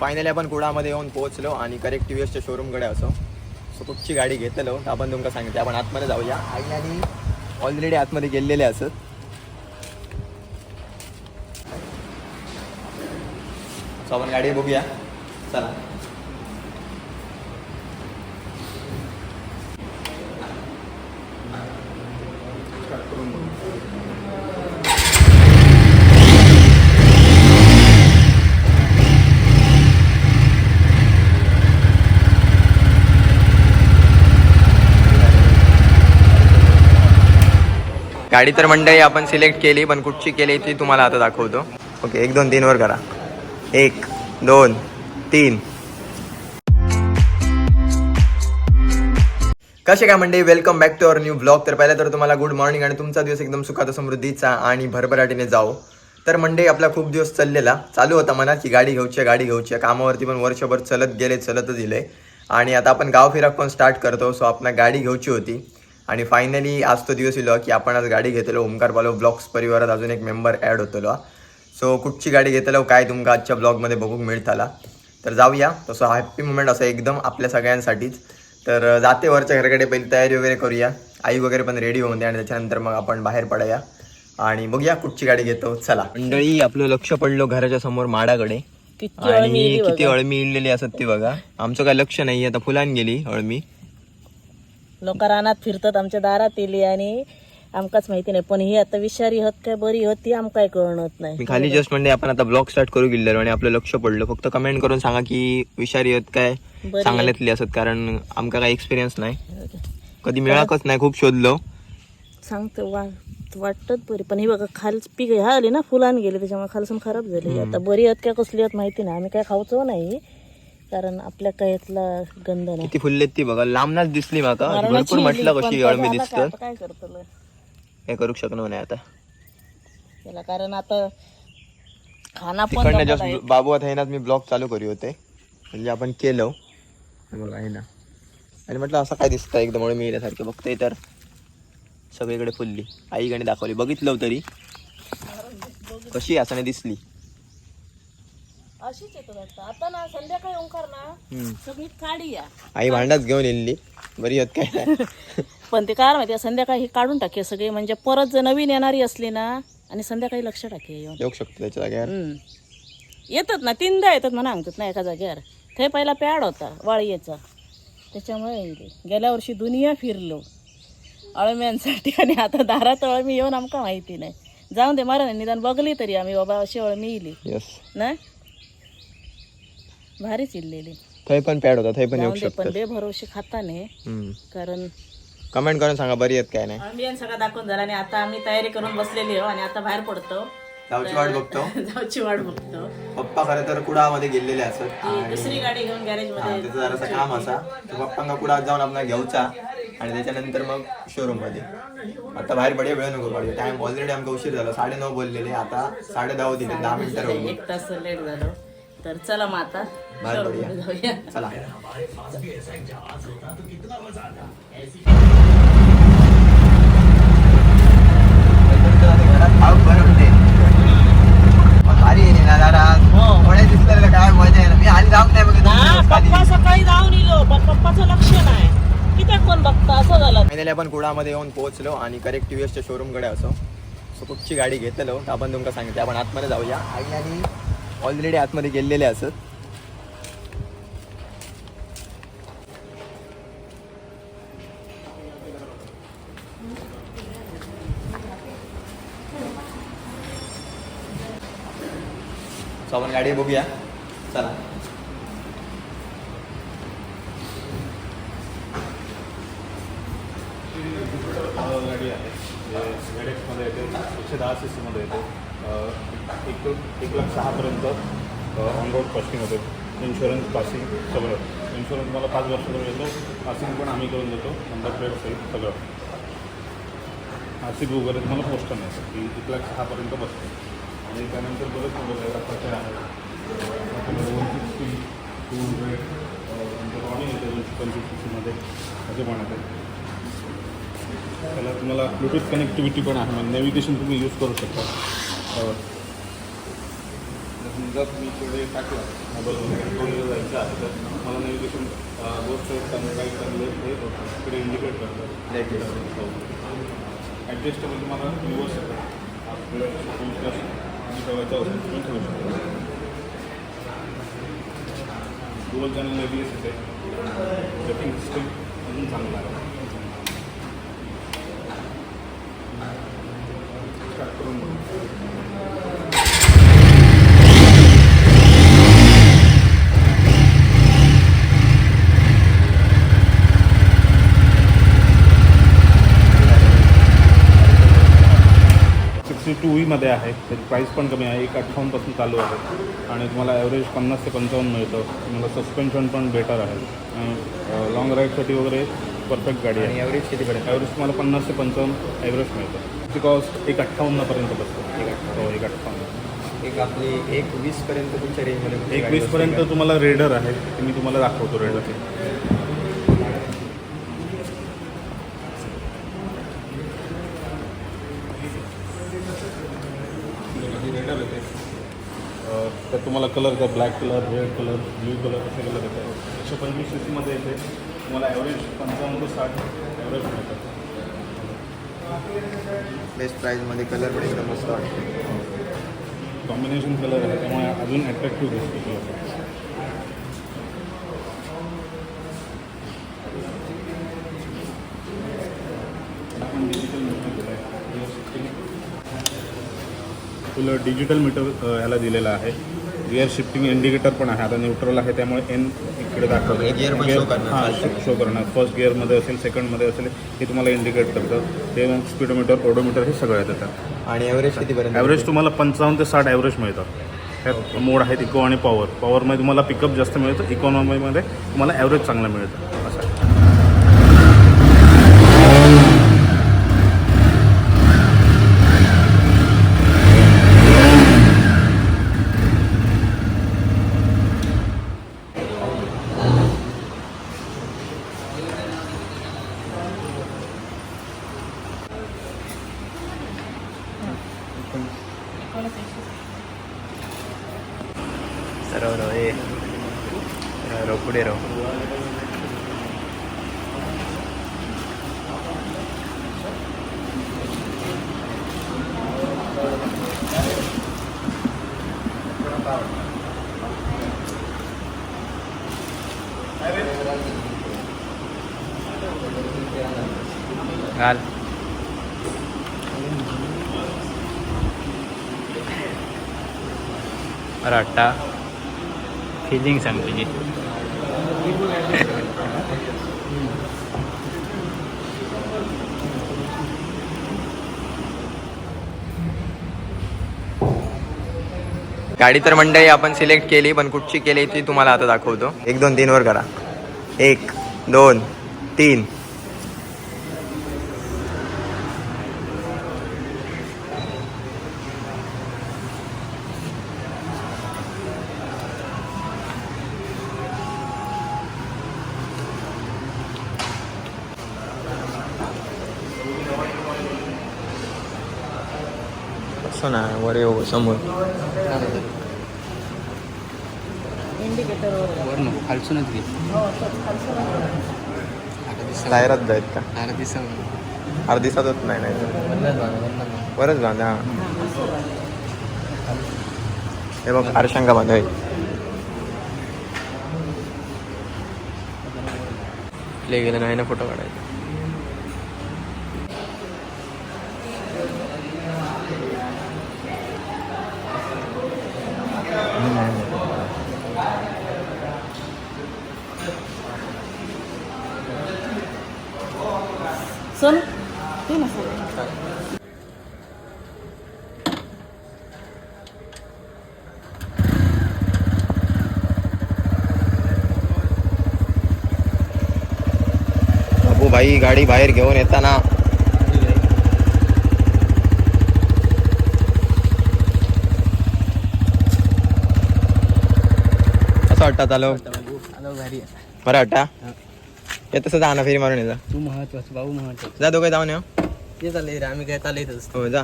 Finally आपण कुडामध्ये येऊन पोहोचलो आणि करेक्ट टी व्ही एसच्या शोरूमकडे असो. सो कुठची गाडी घेतलो तर आपण तुमका सांगितलं. आपण आतमध्ये जाऊया. आई आणि ऑलरेडी आतमध्ये गेलेले असत. सो आपण गाडी बघूया. चला. गाडी तर मंडळी आपण सिलेक्ट केली पण कुठची केली ती तुम्हाला आता दाखवतो. ओके एक दोन तीन वर करा. एक दोन तीन. कसे काय म्हणजे welcome back to our new blog तर पहिल्या तर तुम्हाला गुड मॉर्निंग आणि तुमचा दिवस एकदम सुखात समृद्धीचा आणि भरभराटीने जाओ. तर मंडळी आपला खूप दिवस चाललेला. चालू होता मनात की गाडी घेऊची गाडी घेऊची कामावरती पण वर्षभर चलत गेले चलतच दिले. आणि आता आपण गाव फिरक पण स्टार्ट करतो सो आपण गाडी घेऊची होती. आणि फायनली आज तो दिवस येलो की आपण आज गाडी घेतलो ओमकार पालो ब्लॉग्स परिवारात अजून एक मेंबर ॲड होतलो. सो कुठची गाडी घेतलो काय तुमका आजच्या ब्लॉगमध्ये बघूक मिळताला? तर जाऊया. तसं हॅप्पी मुमेंट असं एकदम आपल्या सगळ्यांसाठीच. तर जाते वरच्या घराकडे पहिली तयारी वगैरे करूया. आई वगैरे पण रेडी होऊन दे आणि त्याच्यानंतर मग आपण बाहेर पडूया. आणि बघूया कुठची गाडी घेतो. चला. मंडळी आपलं लक्ष पडलो घराच्या समोर माडाकडे. किती आणि किती अळमी इळलेली असत ती बघा. आमचं काय लक्ष नाही आता फुलान गेली अळमी. लोक रानात फिरतात आमच्या दारात येली आणि आमकाच माहिती नाही. पण ही आता विषारी हत काय बरी हत ती आमकाय कळत नाही. मी खाली जस्ट म्हणजे आपण आता ब्लॉग स्टार्ट करू गेलेलो आणि आपलं लक्ष पडलं. फक्त कमेंट करून सांगा की विषारी आहेत काय बरी चांगल्यातली असत कारण आमका काय एक्सपिरियन्स नाही. कधी मिळाकच नाही खूप शोधलो. सांगतो वा वाटत बरी. पण ही बघा खाल पीक ह्या आली ना फुलान गेली त्याच्यामुळे खालसून खराब झाली. आता बरी हत काय कसली हत माहिती नाही. आम्ही काय खाऊचो नाही. कारण आपल्या काय यातला गंध नाही. किती फुललेत ती बघा. लांबनाच दिसली माका. भरपूर म्हटलं कशी तो अळमी दिसत काय, आता काय करतलं काय करू शकलो नाही आता. त्याला कारण आता खाना पण तिकडनं जमत आहे. जस्ट बाबू आता येणार मी ब्लॉग चालू करू होते. म्हणजे आपण केलं. मग आहे ना. आणि म्हटलं असं काय दिसतं एकदम अळमी येण्यासारखं बघते तर सगळीकडे फुलली. आईकडे दाखवली. बघितलं तरी. कशी असं नाही दिसली. अशीच येतो आता आता ना संध्याकाळी ओंकार ना. सगळी काढी या. आई भांडाच घेऊन येली बरी होत काय? पण ते काय माहिती संध्याकाळी ही काढून टाके सगळे. म्हणजे परत जर नवीन येणारी असली ना आणि संध्याकाळी लक्ष टाके येऊन. येऊ शकतो त्याच्या जाग्यावर. येतात ना तीनदा येतात म्हणा सांगतात ना एका जाग्यावर ते पहिला पॅड होता वाळीचा त्याच्यामुळे गेल्या वर्षी दुनिया फिरलो. अळम्यांसाठी आणि आता दारात अळमी येऊन आमका माहिती नाही. जाऊन दे मारा निदान बघली तरी आम्ही बाबा अशी अळमी येईल. येस ना? भारीच इल्लेली थंय पण पॅड होता थंय पण येऊ जाऊन दे पण शकतो बेभरोशी खाताने कारण कमेंट करून सांगा बरी आहेत काय नाही. अळमियन सगळं दाखवून झाला आणि आता आम्ही तयारी करून बसलेली हो आणि आता बाहेर पडतो. जाऊची वाट बघतो. जाऊची वाट बघतो. पप्पा खरं तर कुडामध्ये गेलेले असत. दुसरी गाडी घेऊन गॅरेज हा, मध्ये त्याचं जरासं काम असा. तो पप्पांना कुडात जाऊन आपला घ्यायचा आणि त्याच्यानंतर मग शोरूममध्ये आता बाहेर पडे वेळ नको पडे. टाइम ऑलरेडी आमका उशीर झाला. साडे नऊ बोललेले. आता साडे दहा दिले दहा मिनिटं राहिली एक तास लेट झालो. तर चला मग आता. बाहेर जाऊया चला. हा, आपण कुडामध्ये येऊन पोहोचलो आणि करेक्ट टी व्ही एसच्या शोरूमकडे असो. सो कुठची गाडी घेतलेलो. आपण तुमका सांगितलं. आपण आतमध्ये जाऊया. आई आणि ऑलरेडी आतमध्ये गेलेले असत. सो आपण गाडी बघूया. चला. गाडी आहे झेड येते एकशे दहा सी सीमध्ये येते एक एक लाख सहापर्यंत ऑन रोड कॉस्टिंग होते इन्शुरन्स पासिंग सगळं इन्शुरन्स मला पाच वर्षाचा येतो पासिंग पण आम्ही करून देतो नंबर प्लेट सहित सगळं आसिक वगैरे तुम्हाला पोस्ट नाही की एक लाख सहापर्यंत बसतो. आणि त्यानंतर बरेच मोबाईल आहेत प्रचार आहे वन सिक्स्टी टू हंड्रेड नंतर रॉनिंग येते दोनशे पंचवीस सी सीमध्ये असे पण येते त्याला तुम्हाला ब्लूटूथ कनेक्टिव्हिटी पण आहे म्हणजे नेव्हिगेशन तुम्ही यूज करू शकता. त्यावर. जर मी थोडे टाकलं मोबाईल वगैरे थोडं जायचं आहे तर मला नेव्हिगेशन गोष्ट काही चांगले हे इकडे इंडिकेट करतात ॲडजस्टेबल तुम्हाला रिवर्स ठेवायचं असेल तुम्ही ठेवू शकता Google channel A B S आहे सेटिंग सिस्टम अजून चांगला आहे स्टार्ट करून बघू. सिक्स्टी टू वीमध्ये आहे. त्याची प्राईस पण कमी आहे. एक अठ्ठावन्नपासून चालू आहे. आणि तुम्हाला ॲव्हरेज पन्नास ते पंचावन्न मिळतं. तुम्हाला सस्पेन्शन पण बेटर आहे. आणि लॉंग राईडसाठी वगैरे परफेक्ट गाडी आहे. ॲव्हरेज कितीपर्यंत ॲव्हरेज तुम्हाला पन्नास ते पंचावन्न ॲव्हरेज मिळतं. त्याची कॉस्ट एक अठ्ठावन्नपर्यंत बसतं. एक हो एक अठ्ठावन्न. एक आपली एक वीसपर्यंत तुमच्या रेंजमध्ये एक वीसपर्यंत तुम्हाला रेडर आहे. ते मी तुम्हाला दाखवतो रेडर तुम्हाला कलर येतात black colour red colour blue colour असे कलर येतात एकशे पंचवीस सी सीमध्ये येते. तुम्हाला ॲव्हरेज पंचावन्न ते साठ ॲव्हरेज मिळतात. बेस्ट प्राईजमध्ये कलर पण एकदम मस्त वाटतो. कॉम्बिनेशन कलर आहे त्यामुळे अजून अट्रॅक्टिव्ह दिसतो कलर डिजिटल मीटर दिलं आहे फुल डिजिटल मीटर याला दिलेलं आहे. गिअर शिफ्टिंग इंडिकेटर पण आहे. आता न्यूट्रल आहे त्यामुळे एन इकडे दाखवतं. हे करणार. हां शो करणार. फर्स्ट गिअरमध्ये असेल सेकंडमध्ये असेल हे तुम्हाला इंडिकेट करतं. ते मग स्पीडोमीटर ओडोमीटर हे सगळं येतं त्यात. आणि ॲव्हरेज कितीपर्यंत ॲव्हरेज तुम्हाला पंचावन्न ते साठ ॲव्हरेज मिळतं. त्यात मोड आहेत इको आणि पॉवर पॉवरमध्ये तुम्हाला पिकअप जास्त मिळतं. इकॉनॉमीमध्ये तुम्हाला ॲव्हरेज चांगलं मिळतं असं आहे सरळ रो ए रो पुढे रो घाल मराठा फिलिंग सांग तुझी गाडी तर मंडळी आपण सिलेक्ट केली पण कुठची केली ती तुम्हाला आता दाखवतो. एक दोन तीन वर करा. एक दोन तीन. असं ना वर येऊ समोर. खालसूनच घे. टायरात जायत का? अरे दिसा अर्धा दिवसातच नाही नाही बरंच बांधा हे. बघ आरशंका बांधाय प्ले गेलं नाही ना फोटो काढायचा. बाबू भाई गाडी बाहेर घेऊन येताना. असं वाटतं आलो? बरं वाटता? तसं जा ना फेरी मारून येजा तू महत्वाचं भाऊ महत्वाचं. जा दोघे जाऊन येऊ? ते चाललंय रे आम्ही काय चालत असतो. हो जा.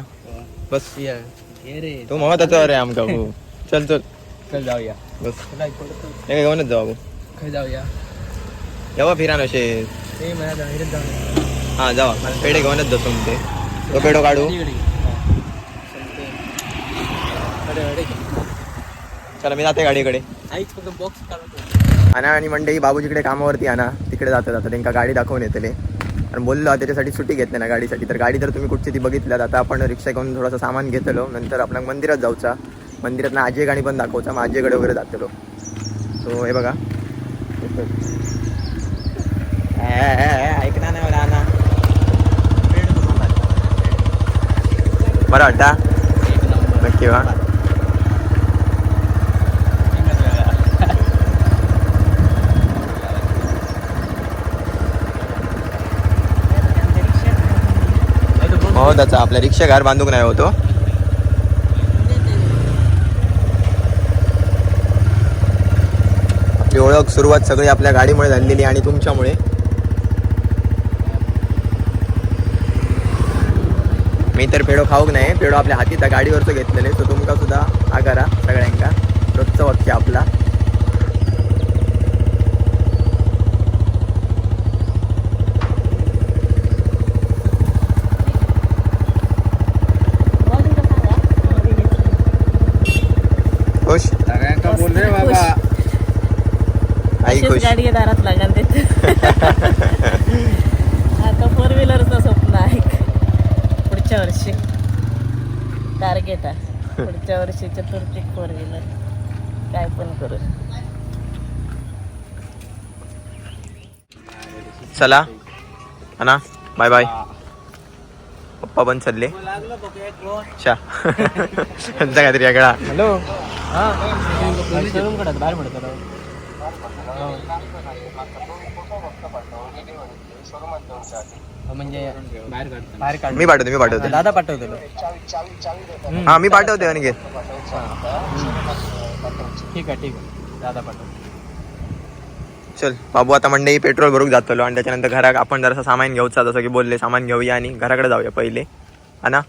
बस. ये रे. तू महत्त्वाचा रे आमका हो चल चल. चल जाऊया. बस. हे घेऊनच जाऊ. खय जाऊया. जेव्हा फिरा नसे ते मला जाऊया हा जावा पेढे घेऊनच जातो मग ते. तो पेढो काढू. चला मी जाते गाडीकडे. आईच फक्त बॉक्स काढतो. आणा आणि मंडई बाबूजीकडे कामावरती आणा. तिकडे जातात आता त्यांना गाडी दाखवून येतले. कारण बोललो त्याच्यासाठी सुट्टी घेतली ना गाडीसाठी. तर गाडी जर तुम्ही कुठची ती बघितल्यात आता आपण रिक्षा घेऊन थोडंसं सामान घेतलो नंतर आपण मंदिरात जाऊचा. मंदिरात ना आजी गाणी पण दाखवचा. मग आजीकडे वगैरे जातलो. सो हे बघा. ऐकणार ऐक ना नाही मला ना. बरं वाटता? नक्की वा हो त्याचा आपल्या रिक्षा घर बांधूक नाही होतो. आपली ओळख सुरुवात सगळी आपल्या गाडीमुळे झालेली आणि तुमच्यामुळे. मी तर पेडो खाऊक नाही. पेडो आपल्या हातीचा गाडीवरचं घेतलेले सो तुमका सुद्धा आगारा सगळ्यांका रोजचा वाक्य आपला. खुश? सगळ्यांका बोल रे बाबा. आई खुश. गाडी दारात लागाल देत आता फोर व्हीलरचं स्वप्न आहे. पुढच्या वर्षी. टार्गेट आहे. पुढच्या वर्षी चतुर्थी फोर व्हीलर काय पण करू. चला. अना बाय बाय पप्पा पण चालले. लागलं बघ एक रोड चा. त्यांचा काहीतरी वेगळा. हॅलो. हा शोरूमकडे बाहेर पडतो म्हणजे बाहेर काढतो बाहेर काढ. मी पाठवते मी पाठवते. दादा पाठवतो हा मी पाठवते अनिकेत ठीक आहे ठीक आहे. दादा पाठव. चल बाबू आता मंडई पेट्रोल भरून जातलो आणि त्याच्यानंतर घरात आपण जरासं सामान घेऊचा जसं की बोलले सामान घेऊया आणि घराकडे जाऊया पहिले. हा ना?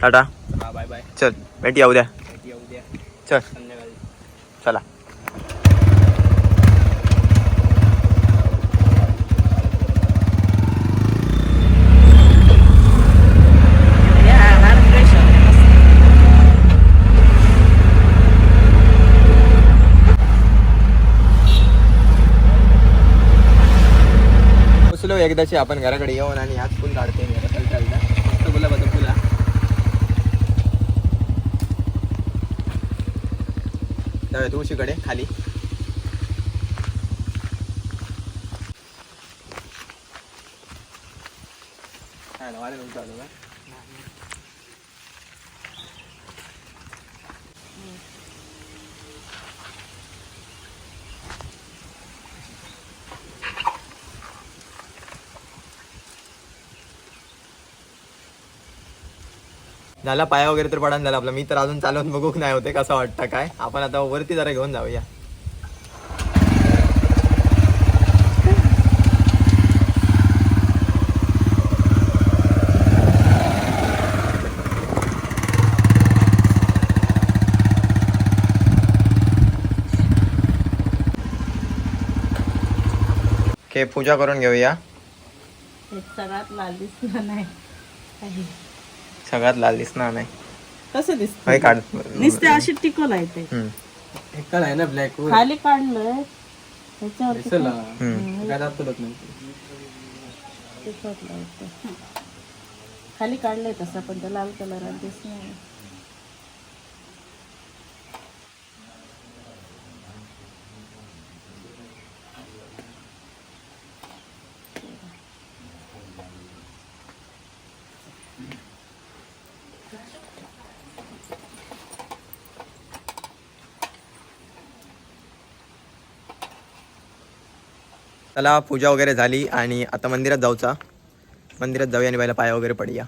टाटा. हा बाय बाय चल उद्या. येऊ द्या चला. तशी आपण घराकडे येऊन आणि आज फुल काढते मी आता चालता चालता. तुळशीकडे खाली काय ना, वारे नव्हतं का? झाला पाया वगैरे तर पडान झाला आपला. मी तर अजून चालवून बघूक नाही होते कसं वाटतं काय. आपण आता वरती जरा घेऊन जाऊया. पूजा करून घेऊया. सगळ्यात लाल दिसला नाही. सगळ्यात लाल दिसणार नाही. कसं दिसत होय काढ. नुसते अशी टिकल आहे ते. हम्म. आहे ना ब्लॅक खाली काढलंय त्याच्यावरती दिसेल ना. हम्म. काय दाखवत नाही. टिकवलं होतं. खाली काढलंय तसं पण त्या लाल कलरात दिसणार चला पूजा वगैरे झाली आणि आता मंदिरात जाऊचा. मंदिरात जाऊया आणि पहिला पाया वगैरे पडूया.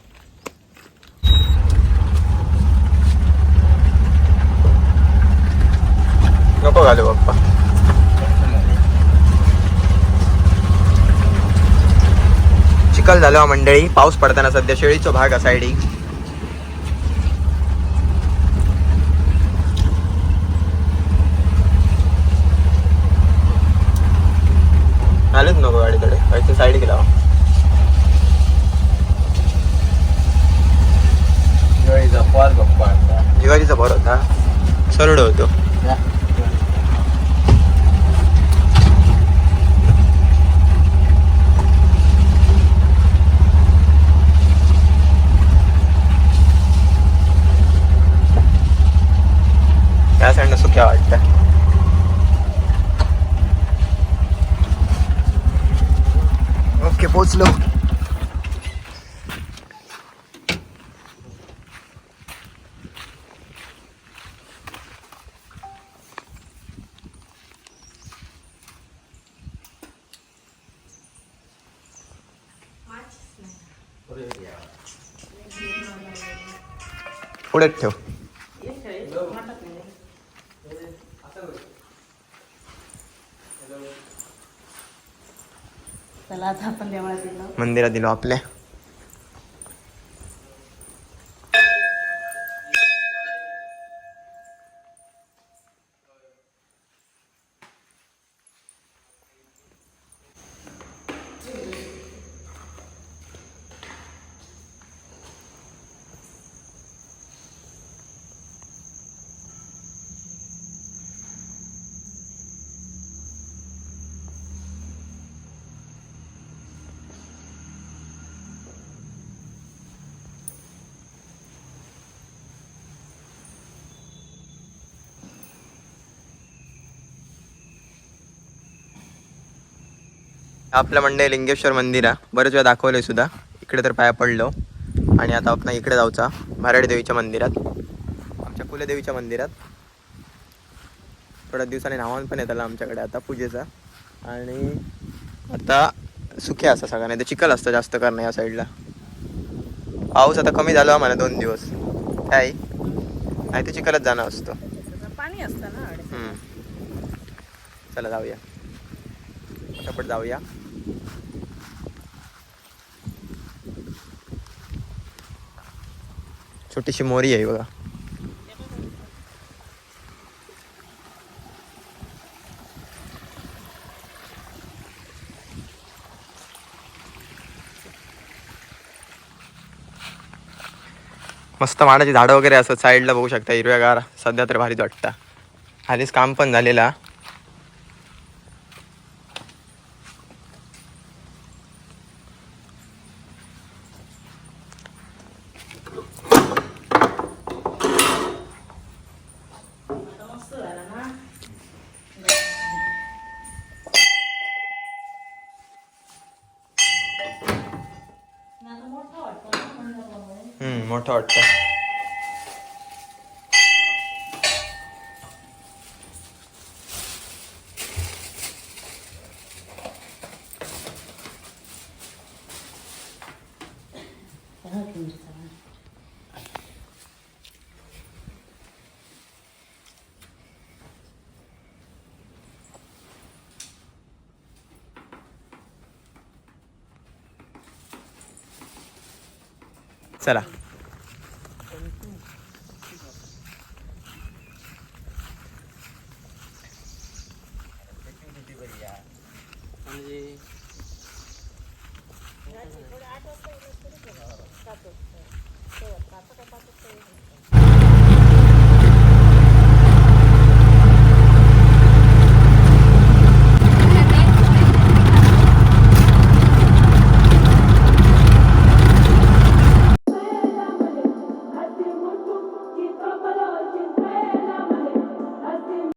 नको घालू बाप्पा. चिखल झालो हा मंडळी पाऊस पडताना सध्या शेळीचो भाग असा इथे साईड गेला दिवाळीचा फार गप्पा आणता दिवाळीचा बरं होता. सरळ होतो. पुढेच ठेव. मंदिरात दिलो आपल्या. आपलं मंडळ लिंगेश्वर मंदिर. आहे बरेच वेळा दाखवलंय सुद्धा. इकडे तर पाया पडलो. आणि आता आपण इकडे जाऊचा. भाराडी देवीच्या मंदिरात. आमच्या कुलदेवीच्या मंदिरात. थोड्या दिवसांनी नावान पण येताला आमच्याकडे आता पूजेचा. आणि आता सुखे असतं सगळ्यांना. ते चिखल असतं जास्त करणं या साईडला. पाऊस आता कमी झाला मला दोन दिवस. काय? नाही ते चिखलच जाणं असतं. पाणी असतं ना. चला जाऊया. पटापट जाऊया. छोटीशी मोरी आहे बघा. मस्त माडाची झाडं वगैरे असं साईडला बघू शकता हिरव्यागार सध्या तर भारीच वाटतं. आधीच काम पण झालेला मस्त झालं ना आता मोठा वाटतं ना मंडपामुळे. हम्म, मोठं वाटतं हा, तुमचा. चला